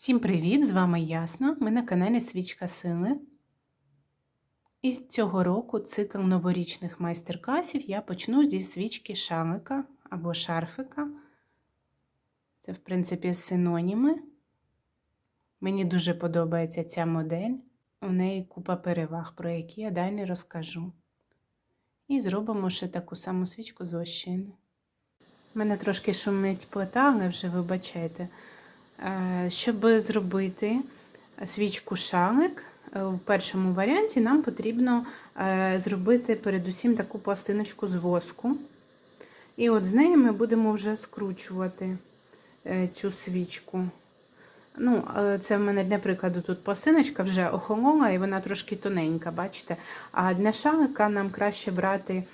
Всім привіт! З вами Ясна. Ми на каналі Свічка Сили. І з цього року цикл новорічних майстер-класів я почну зі свічки шалика або шарфика. Це, в принципі, синоніми. Мені дуже подобається ця модель. У неї купа переваг, про які я далі розкажу. І зробимо ще таку саму свічку з вощини. У мене трошки шумить плита, але вже вибачайте. Е, Щоб зробити свічку шалик, е, в першому варіанті нам потрібно е, зробити передусім таку пластиночку з воску. І от з неї ми будемо вже скручувати цю свічку. Ну, Це в мене для прикладу тут пластиночка вже охолола і вона трошки тоненька, бачите? А для шалика нам краще брати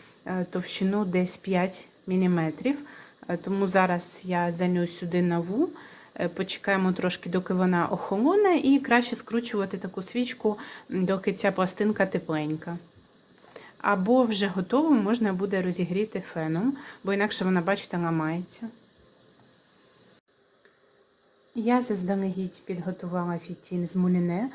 товщину десь 5 мм. Тому зараз я залю сюди нову. Почекаємо трошки, доки вона охолоне, і краще скручувати таку свічку, доки ця пластинка тепленька. Або вже готову можна буде розігріти феном, бо інакше вона, бачите, ламається. Я заздалегідь підготувала фітіль з муліне.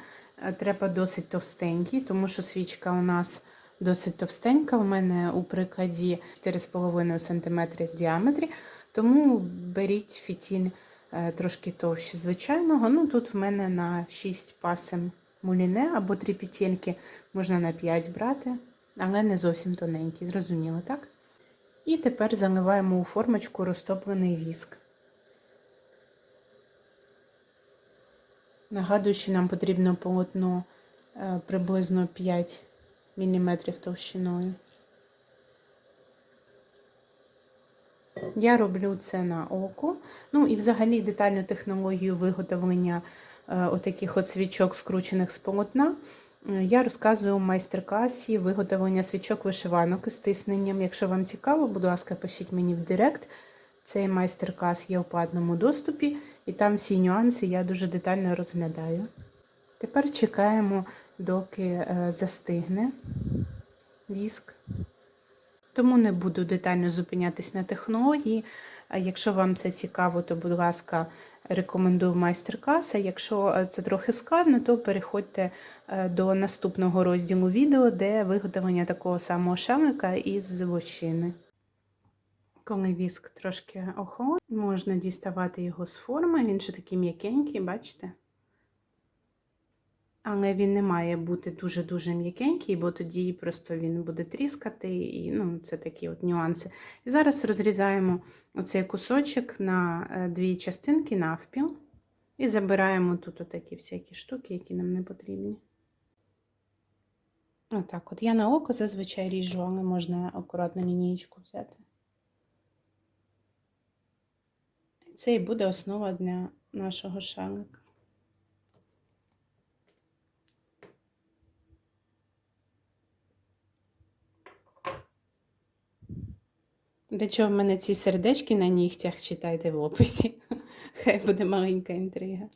Треба досить товстенький, тому що свічка у нас досить товстенька. У мене у прикладі 4,5 см в діаметрі, тому беріть фітіль трошки товще звичайного. Ну, Тут в мене на 6 пасем муліне або 3 петельки, можна на 5 брати, але не зовсім тоненький, зрозуміло, так? І тепер заливаємо у формочку розтоплений віск. Нагадую, що нам потрібно полотно приблизно 5 мм товщиною. Я роблю це на око. Ну і взагалі детальну технологію виготовлення е, отаких от свічок, скручених з полотна. Е, я розказую у майстер-класі виготовлення свічок вишиванок із тисненням. Якщо вам цікаво, будь ласка, пишіть мені в Директ. Цей майстер-клас є у платному доступі, і там всі нюанси я дуже детально розглядаю. Тепер чекаємо, доки е, застигне віск. Тому не буду детально зупинятись на технології. Якщо вам це цікаво, то, будь ласка, рекомендую майстер-клас. Якщо е, це трохи складно, то переходьте е, до наступного розділу відео, де виготовлення такого самого шамика із вощини. Коли віск трошки охолоне, можна діставати його з форми, він ще такий м'якенький, бачите? Але він не має бути дуже-дуже м'якенький, бо тоді просто він буде тріскати, і ну, це такі от нюанси. І зараз розрізаємо оцей кусочок на е, дві частинки навпіл. І забираємо тут отакі всякі штуки, які нам не потрібні. Отак от. Я на око зазвичай ріжу, але можна акуратно лінієчку взяти. Це і буде основа для нашого шалика. Для чого в мене ці сердечки на нігтях читайте в описі. Хай буде маленька інтрига.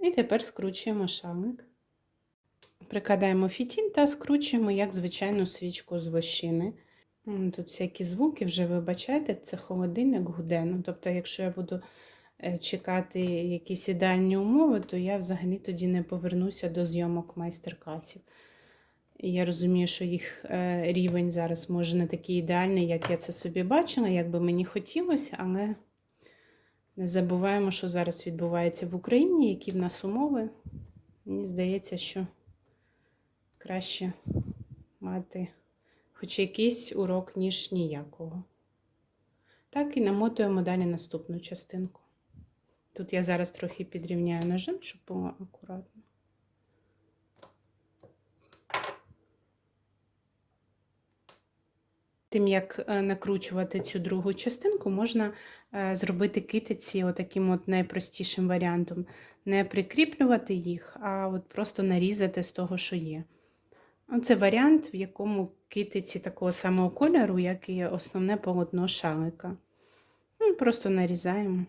І тепер скручуємо шалик. Прикладаємо фітін та скручуємо, як звичайну свічку з вощини. Тут всякі звуки вже вибачайте, це холодильник гуде. Ну, Тобто, якщо я буду е, чекати якісь ідеальні умови, то я взагалі тоді не повернуся до зйомок майстер-класів. Я розумію, що їх е, рівень зараз може не такий ідеальний, як я це собі бачила, як би мені хотілося, але не забуваємо, що зараз відбувається в Україні, які в нас умови. Мені здається, що краще мати хоч якийсь урок, ніж ніякого. Так, і намотуємо далі наступну частинку. Тут я зараз трохи підрівняю ножем, щоб було акуратно. Тим, як е, накручувати цю другу частинку, можна е, зробити китиці отаким от найпростішим варіантом. Не прикріплювати їх, а от просто нарізати з того, що є. Це варіант, в якому китиці такого самого кольору, як і основне полотно шалика. Ну, просто нарізаємо.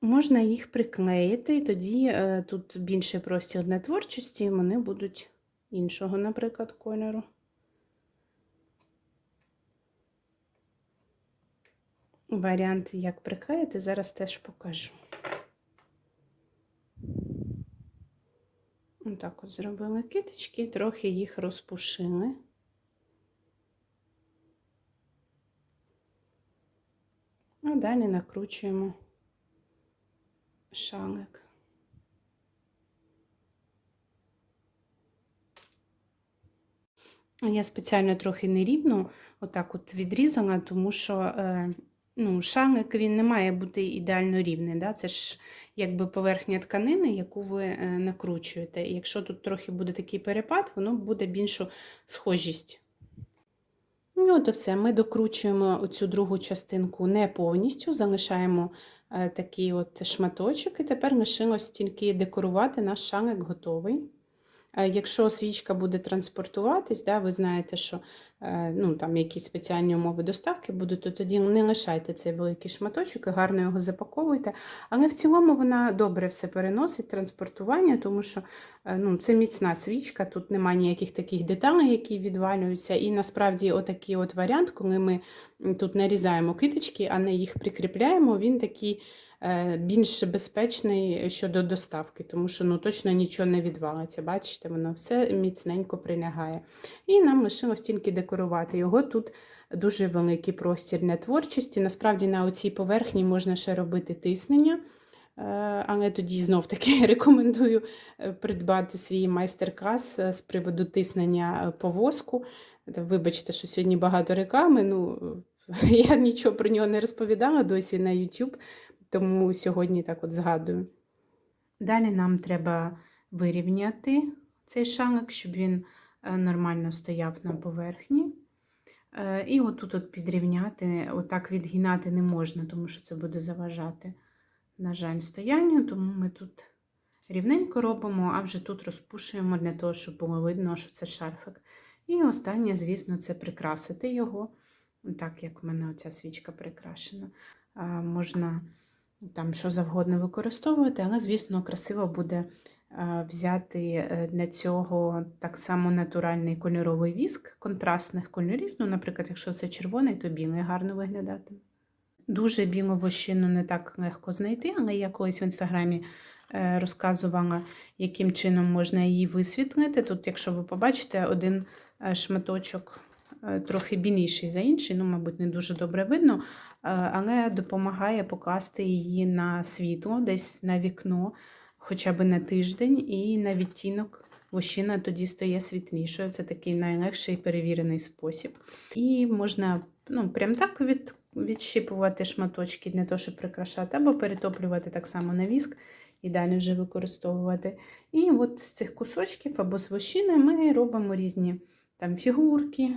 Можна їх приклеїти, і тоді е, тут більше простір для творчості, вони будуть іншого, наприклад, кольору. Варіант, як приклеїти, зараз теж покажу. Отак от зробили китички, трохи їх розпушили. А далі накручуємо шалик. Я спеціально трохи нерівно отак от відрізала, тому що е, ну, шалик він не має бути ідеально рівний. Да? Це ж якби поверхня тканини, яку ви е, накручуєте. І якщо тут трохи буде такий перепад, воно буде більшу схожість. Ну, от і все. Ми докручуємо оцю другу частинку не повністю, залишаємо е, такий от шматочок, і тепер лишилось тільки декорувати наш шалик готовий. Е, Якщо свічка буде транспортуватись, да, ви знаєте, що е, ну, там якісь спеціальні умови доставки будуть, то тоді не лишайте цей великий шматочок і гарно його запаковуйте. Але в цілому вона добре все переносить, транспортування, тому що е, ну, це міцна свічка, тут немає ніяких таких деталей, які відвалюються. І насправді отакий от варіант, коли ми тут нарізаємо китички, а не їх прикріпляємо, він такий більш безпечний щодо доставки, тому що ну, точно нічого не відвалиться. Бачите, воно все міцненько прилягає. І нам лишилось тільки декорувати його. Тут дуже великий простір для творчості. Насправді на оцій поверхні можна ще робити тиснення. Е, Але тоді знов таки рекомендую е, придбати свій майстер-клас е, з приводу тиснення е, по воску. Вибачте, що сьогодні багато реклами. Ну, я нічого про нього не розповідала досі на YouTube, тому сьогодні так от згадую. Далі нам треба вирівняти цей шалик, щоб він е, нормально стояв на поверхні. Е, І отут от підрівняти, отак відгинати не можна, тому що це буде заважати, на жаль, стоянню, тому ми тут рівненько робимо, а вже тут розпушуємо для того, щоб було видно, що це шарфик. І останнє, звісно, це прикрасити його, так як в мене оця свічка прикрашена. Можна там що завгодно використовувати, але, звісно, красиво буде взяти е, для цього так само натуральний кольоровий віск контрастних кольорів. Ну, наприклад, якщо це червоний, то білий гарно виглядатиме. Дуже білу вощину не так легко знайти, але я колись в інстаграмі е, розказувала, яким чином можна її висвітлити. Тут, якщо ви побачите, один е, шматочок е, трохи біліший за інший, ну, мабуть, не дуже добре видно, е, але допомагає покласти її на світло, десь на вікно, хоча б на тиждень, і на відтінок вощина тоді стає світлішою. Це такий найлегший перевірений спосіб. І можна ну, прям так від, відщипувати шматочки для того, щоб прикрашати, або перетоплювати так само на віск і далі вже використовувати. І от з цих кусочків або з вощини ми робимо різні там фігурки,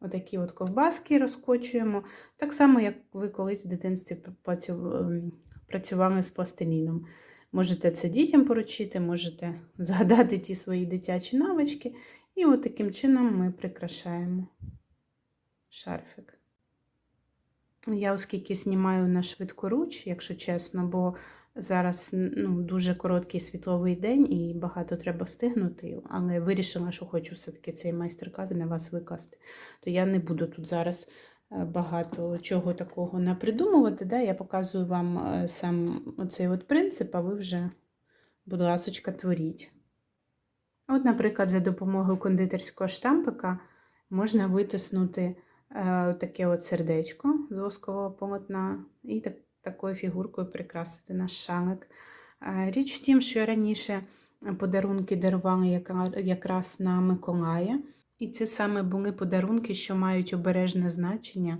отакі от ковбаски розкочуємо. Так само, як ви колись в дитинстві ем, працювали з пластиліном. Можете це дітям поручити, можете згадати ті свої дитячі навички. І от таким чином ми прикрашаємо шарфик. Я, оскільки знімаю на швидкоруч, якщо чесно, бо зараз ну, дуже короткий світловий день і багато треба встигнути, але вирішила, що хочу все-таки цей майстер-клас для вас викласти. То я не буду тут зараз е, багато чого такого напридумувати. Да? Я показую вам е, сам оцей от принцип, а ви вже, будь ласочка, творіть. От, наприклад, за допомогою кондитерського штампика можна витиснути е, таке от сердечко з воскового полотна і так, такою фігуркою прикрасити наш шалик. Е, Річ в тім, що раніше подарунки дарували якраз на Миколая. І це саме були подарунки, що мають обережне значення,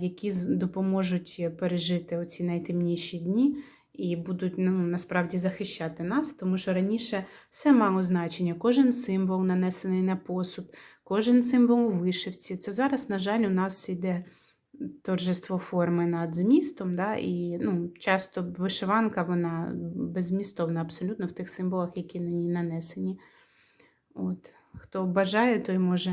які допоможуть пережити оці найтемніші дні і будуть ну, насправді захищати нас, тому що раніше все мало значення. Кожен символ нанесений на посуд, кожен символ у вишивці. Це зараз, на жаль, у нас йде торжество форми над змістом, да, і ну, часто вишиванка вона беззмістовна абсолютно в тих символах, які на ній нанесені. От. Хто бажає, той може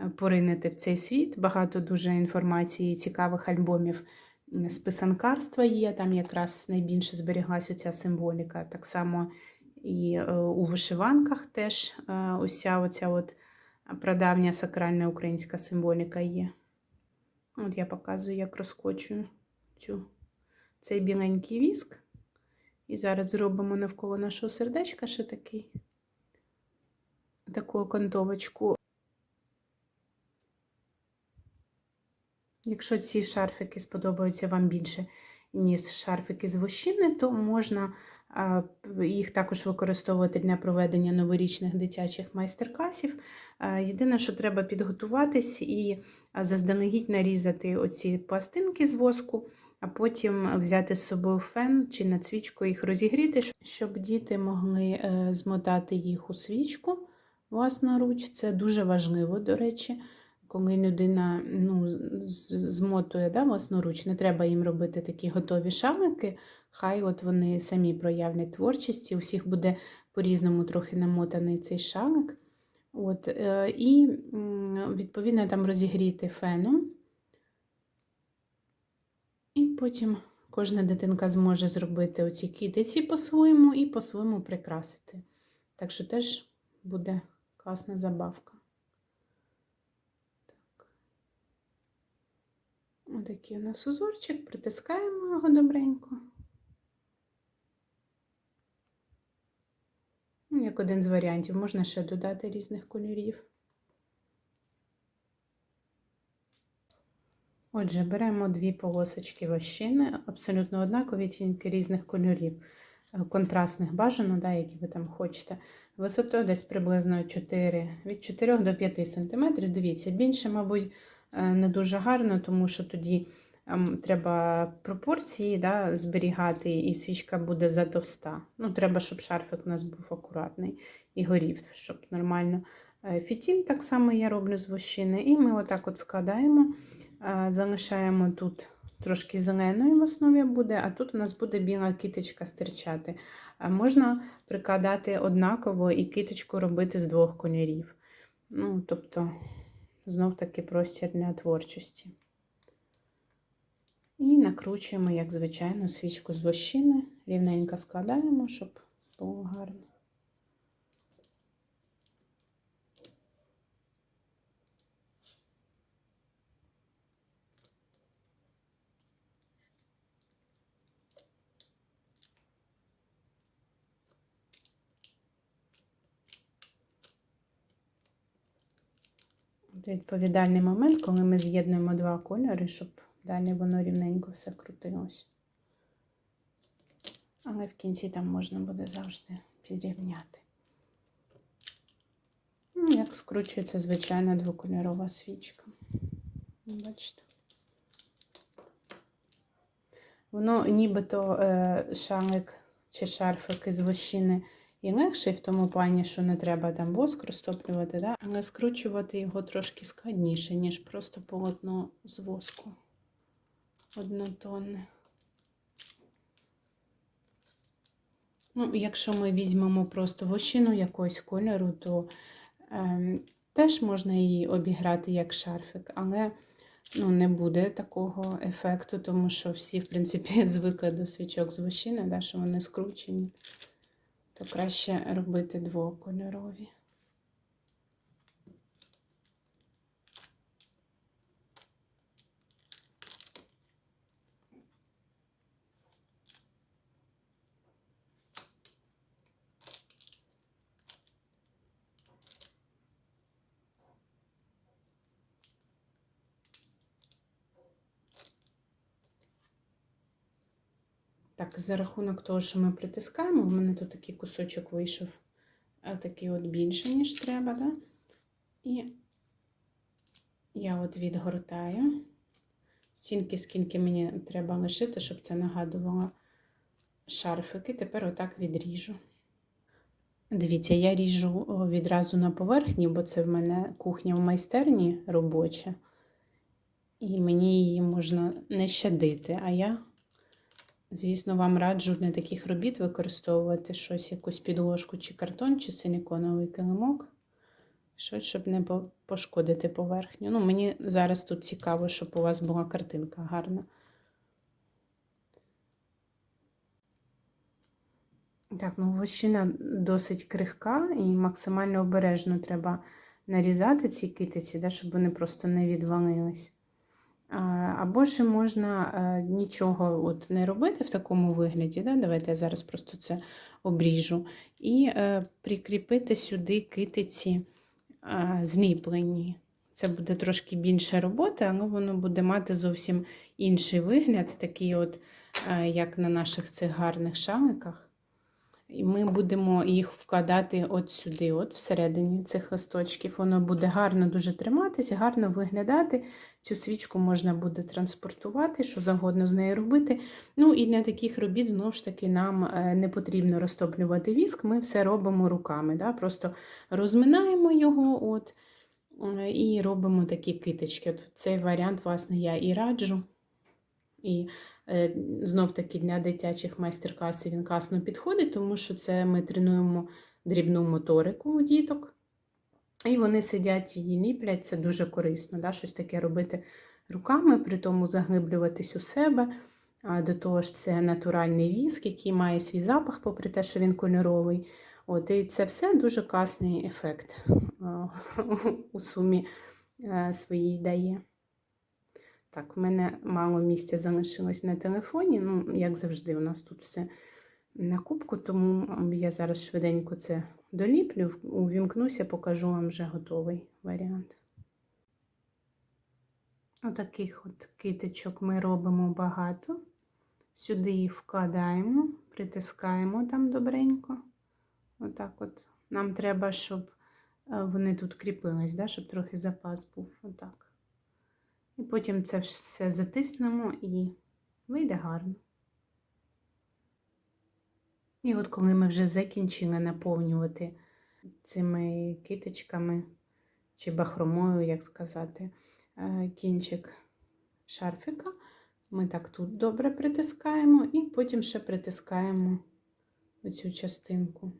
е, поринити в цей світ. Багато дуже інформації, цікавих альбомів з писанкарства є. Там якраз найбільше зберіглася ця символіка. Так само і е, у вишиванках теж е, уся оця от прадавня сакральна українська символіка є. От я показую, як розкочую цю, цей біленький віск. І зараз зробимо навколо нашого сердечка ще такий, таку окантовочку. Якщо ці шарфики сподобаються вам більше, ніж шарфики з вощини, то можна їх також використовувати для проведення новорічних дитячих майстер-класів. Єдине, що треба підготуватись і заздалегідь нарізати оці пластинки з воску, а потім взяти з собою фен чи над свічкою їх розігріти, щоб діти могли е, змотати їх у свічку власноруч. Це дуже важливо, до речі коли людина ну, змотує да, власноруч, не треба їм робити такі готові шалики, хай от вони самі проявлять творчість, і у всіх буде по-різному трохи намотаний цей шалик. От, е, і, відповідно, там розігріти феном. І потім кожна дитинка зможе зробити оці китиці по-своєму і по-своєму прикрасити. Так що теж буде класна забавка. Отакий у нас узорчик, притискаємо його добренько. Ну, Як один з варіантів, можна ще додати різних кольорів. Отже, беремо дві полосочки вощини, абсолютно однакові відтінки різних кольорів, е, контрастних бажано, да, які ви там хочете. Висотою десь приблизно 4, від 4 до 5 см. Дивіться, більше, мабуть, не дуже гарно, тому що тоді ем, треба пропорції да, зберігати, і свічка буде затовста. Ну, треба, щоб шарфик у нас був акуратний і горів, щоб нормально. Е, Фітін так само я роблю з вощини, і ми отак от складаємо, е, залишаємо тут трошки зеленої в основі буде, а тут у нас буде біла китичка стирчати. Можна прикладати однаково і китичку робити з двох кольорів. Ну, тобто, знов таки простір для творчості. І накручуємо, як звичайно, свічку з вощини, рівненько складаємо, щоб було гарно. Відповідальний момент, коли ми з'єднуємо два кольори, щоб далі воно рівненько все крутилось. Але в кінці там можна буде завжди підрівняти. Ну, як скручується звичайна двокольорова свічка. Бачите? Воно нібито е, шалик чи шарфик із вощини і легший в тому плані, що не треба там воск розтоплювати, да? але скручувати його трошки складніше, ніж просто полотно з воску однотонне. Ну, якщо ми візьмемо просто вощину якогось кольору, то е, теж можна її обіграти як шарфик, але ну, не буде такого ефекту, тому що всі, в принципі, звикли до свічок з вощини, да, що вони скручені то краще робити двокольорові. Так, за рахунок того, що ми притискаємо, в мене тут такий кусочок вийшов такий от більше, ніж треба, да? І я от відгортаю стільки, скільки мені треба лишити, щоб це нагадувало шарфики. Тепер отак відріжу. Дивіться, я ріжу відразу на поверхні, бо це в мене кухня в майстерні робоча. І мені її можна не щадити, а я Звісно, вам раджу для таких робіт використовувати щось, якусь підложку, чи картон, чи силіконовий килимок, щось, щоб не пошкодити поверхню. Ну, Мені зараз тут цікаво, щоб у вас була картинка гарна. Так, ну вощина досить крихка і максимально обережно треба нарізати ці китиці, да, щоб вони просто не відвалились. Або ж можна е, нічого от не робити в такому вигляді. Да? Давайте я зараз просто це обріжу. І е, прикріпити сюди китиці зліплені. Це буде трошки більше роботи, але воно буде мати зовсім інший вигляд, такий, от, е, як на наших цих гарних шаликах. І ми будемо їх вкладати от сюди, от всередині цих листочків. Воно буде гарно дуже триматися, гарно виглядати. Цю свічку можна буде транспортувати, що завгодно з нею робити. Ну і для таких робіт, знову ж таки, нам е, не потрібно розтоплювати віск, ми все робимо руками. Да? Просто розминаємо його от, е, і робимо такі киточки. От Цей варіант, власне, я і раджу. І е, знов таки для дитячих майстер-класів він класно підходить, тому що це ми тренуємо дрібну моторику у діток. І вони сидять її ліплять, це дуже корисно. Да? Щось таке робити руками, при тому заглиблюватись у себе. А до того ж, це натуральний віск, який має свій запах, попри те, що він кольоровий. От, І це все дуже класний ефект у сумі е, своїй дає. Так, в мене мало місця залишилось на телефоні. Ну, як завжди, у нас тут все на кубку, тому я зараз швиденько це доліплю, увімкнуся, покажу вам вже готовий варіант. Отаких от китичок ми робимо багато. Сюди їх вкладаємо, притискаємо там добренько. Отак от. Нам треба, щоб е, вони тут кріпились, да? щоб трохи запас був. Отак. І потім це все затиснемо і вийде гарно. І от коли ми вже закінчили наповнювати цими китичками чи бахромою, як сказати, е, кінчик шарфика, ми так тут добре притискаємо і потім ще притискаємо оцю частинку.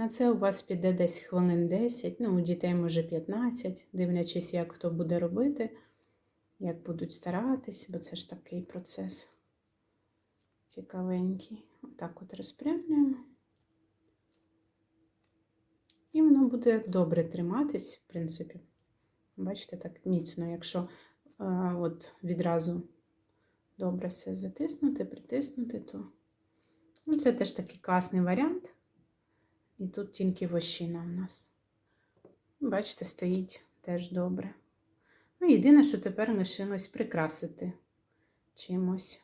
На це у вас піде десь хвилин 10, ну, у дітей може 15, дивлячись, як хто буде робити, як будуть старатись, бо це ж такий процес цікавенький. Отак от розпрямлюємо. І воно буде добре триматись, в принципі. Бачите, так міцно, якщо а, от відразу добре все затиснути, притиснути, то ну, це теж такий класний варіант. І тут тільки вощина у нас. Бачите, стоїть теж добре. Ну, єдине, що тепер лишилось прикрасити чимось.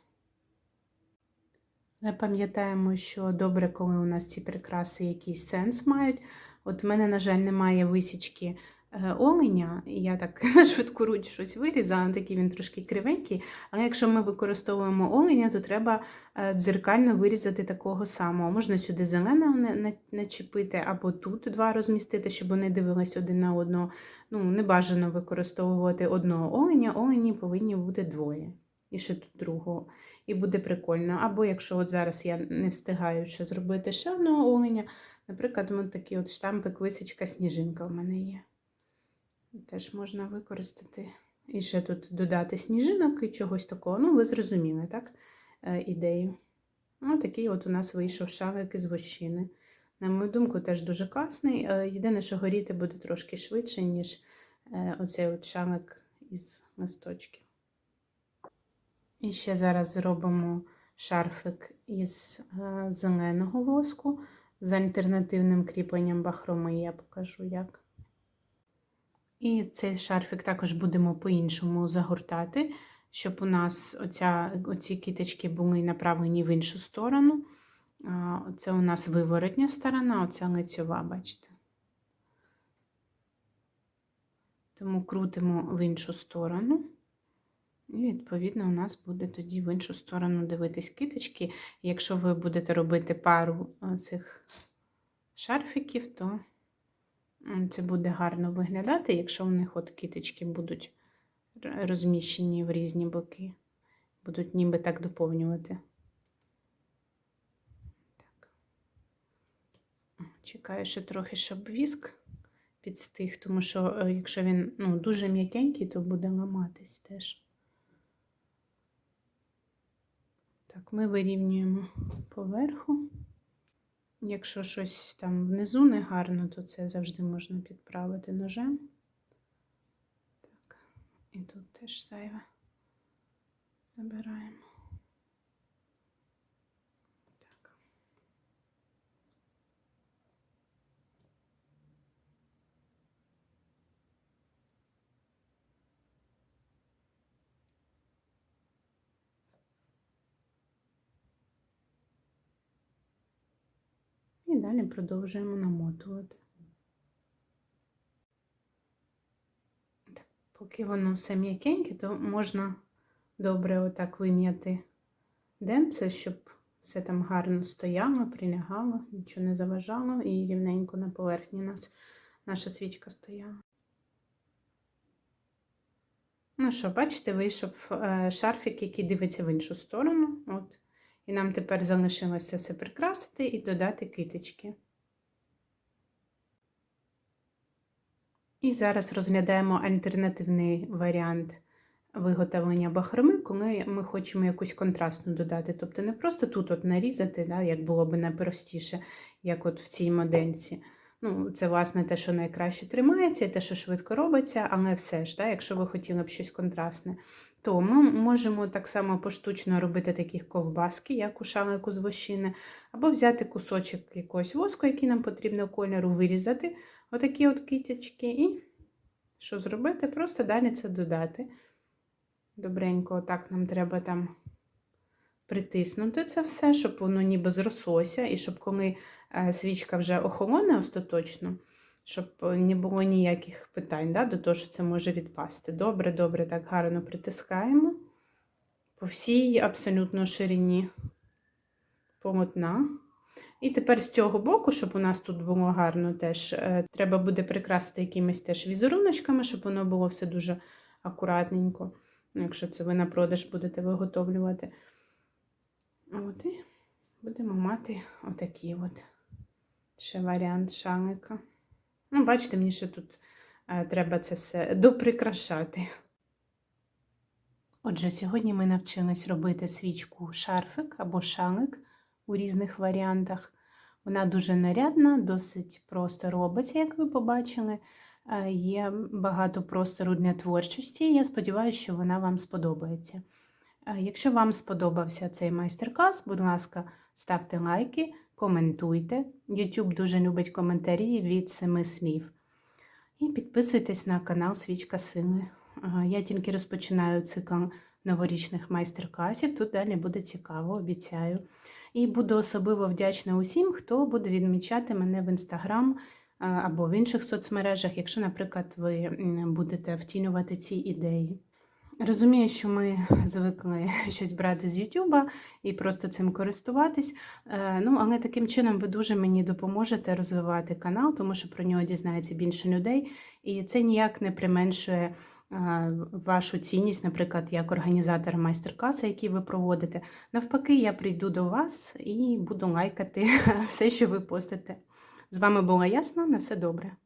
Ми пам'ятаємо, що добре, коли у нас ці прикраси якийсь сенс мають. От в мене, на жаль, немає висічки оленя, я так швидку руч щось вирізала, такий він трошки кривенький. Але якщо ми використовуємо оленя, то треба е, дзеркально вирізати такого самого. Можна сюди зеленого начепити, або тут два розмістити, щоб вони дивились один на одного. Ну, Не бажано використовувати одного оленя, олені повинні бути двоє. І ще тут другого. І буде прикольно. Або якщо от зараз я не встигаю ще зробити ще одного оленя, наприклад, такий от штампик, висічка, сніжинка в мене є. Теж можна використати. І ще тут додати сніжинок і чогось такого. Ну, ви зрозуміли, так? Е, ідею. Ну, такий от у нас вийшов шалик із вощини. На мою думку, теж дуже класний. Е, єдине, що горіти буде трошки швидше, ніж е, оцей от шалик із листочків. І ще зараз зробимо шарфик із зеленого воску з альтернативним кріпленням бахроми, я покажу як. І цей шарфик також будемо по-іншому загортати, щоб у нас оця, оці кіточки були направлені в іншу сторону. Це у нас виворотня сторона, оця лицьова, бачите. Тому крутимо в іншу сторону. І, відповідно, у нас буде тоді в іншу сторону дивитись киточки. Якщо ви будете робити пару цих шарфіків, то це буде гарно виглядати, якщо у них от киточки будуть розміщені в різні боки, будуть ніби так доповнювати. Так. Чекаю ще трохи, щоб віск підстиг, тому що, е, якщо він ну, дуже м'якенький, то буде ламатись теж. Так, ми вирівнюємо поверху. Якщо щось там внизу негарно, то це завжди можна підправити ножем. Так. І тут теж зайве забираємо. Далі продовжуємо намотувати. Так, поки воно все м'якеньке, то можна добре отак вим'яти денце, щоб все там гарно стояло, прилягало, нічого не заважало і рівненько на поверхні нас наша свічка стояла. Ну що, бачите, вийшов е, шарфік, який дивиться в іншу сторону. От. І нам тепер залишилося все прикрасити і додати китички. І зараз розглядаємо альтернативний варіант виготовлення бахроми, коли ми хочемо якусь контрастну додати. Тобто не просто тут от нарізати, да, як було б найпростіше, як от в цій модельці. Ну, Це, власне, те, що найкраще тримається, те, що швидко робиться, але все ж, да, якщо ви хотіли б щось контрастне, то ми можемо так само поштучно робити такі ковбаски, як у шалику з вощини, або взяти кусочок якогось воску, який нам потрібно кольору, вирізати отакі от китячки, і що зробити? Просто далі це додати. Добренько, отак нам треба там притиснути це все, щоб воно ніби зрослося, і щоб коли е, свічка вже охолоне остаточно, щоб не було ніяких питань да, до того, що це може відпасти. Добре, добре, так гарно притискаємо по всій абсолютно ширині полотна. І тепер з цього боку, щоб у нас тут було гарно, теж е, треба буде прикрасити якимись теж візеруночками, щоб воно було все дуже акуратненько. Ну, якщо це ви на продаж будете виготовлювати. От і будемо мати отакий от ще варіант шалика. Ну, бачите, мені ще тут е, треба це все доприкрашати. Отже, сьогодні ми навчились робити свічку шарфик або шалик у різних варіантах. Вона дуже нарядна, досить просто робиться, як ви побачили. Е, Є багато простору для творчості. Я сподіваюся, що вона вам сподобається. Е, Якщо вам сподобався цей майстер-клас, будь ласка, ставте лайки, коментуйте. YouTube дуже любить коментарі від семи слів. І підписуйтесь на канал Свічка Сили. Я тільки розпочинаю цикл новорічних майстер-класів. Тут далі буде цікаво, обіцяю. І буду особливо вдячна усім, хто буде відмічати мене в інстаграм або в інших соцмережах, якщо, наприклад, ви будете втілювати ці ідеї. Розумію, що ми звикли щось брати з Ютуба і просто цим користуватись. Е, Ну, але таким чином ви дуже мені допоможете розвивати канал, тому що про нього дізнається більше людей, і це ніяк не применшує е, вашу цінність, наприклад, як організатор майстер-класу, який ви проводите. Навпаки, я прийду до вас і буду лайкати все, що ви постите. З вами була ясна. На все добре.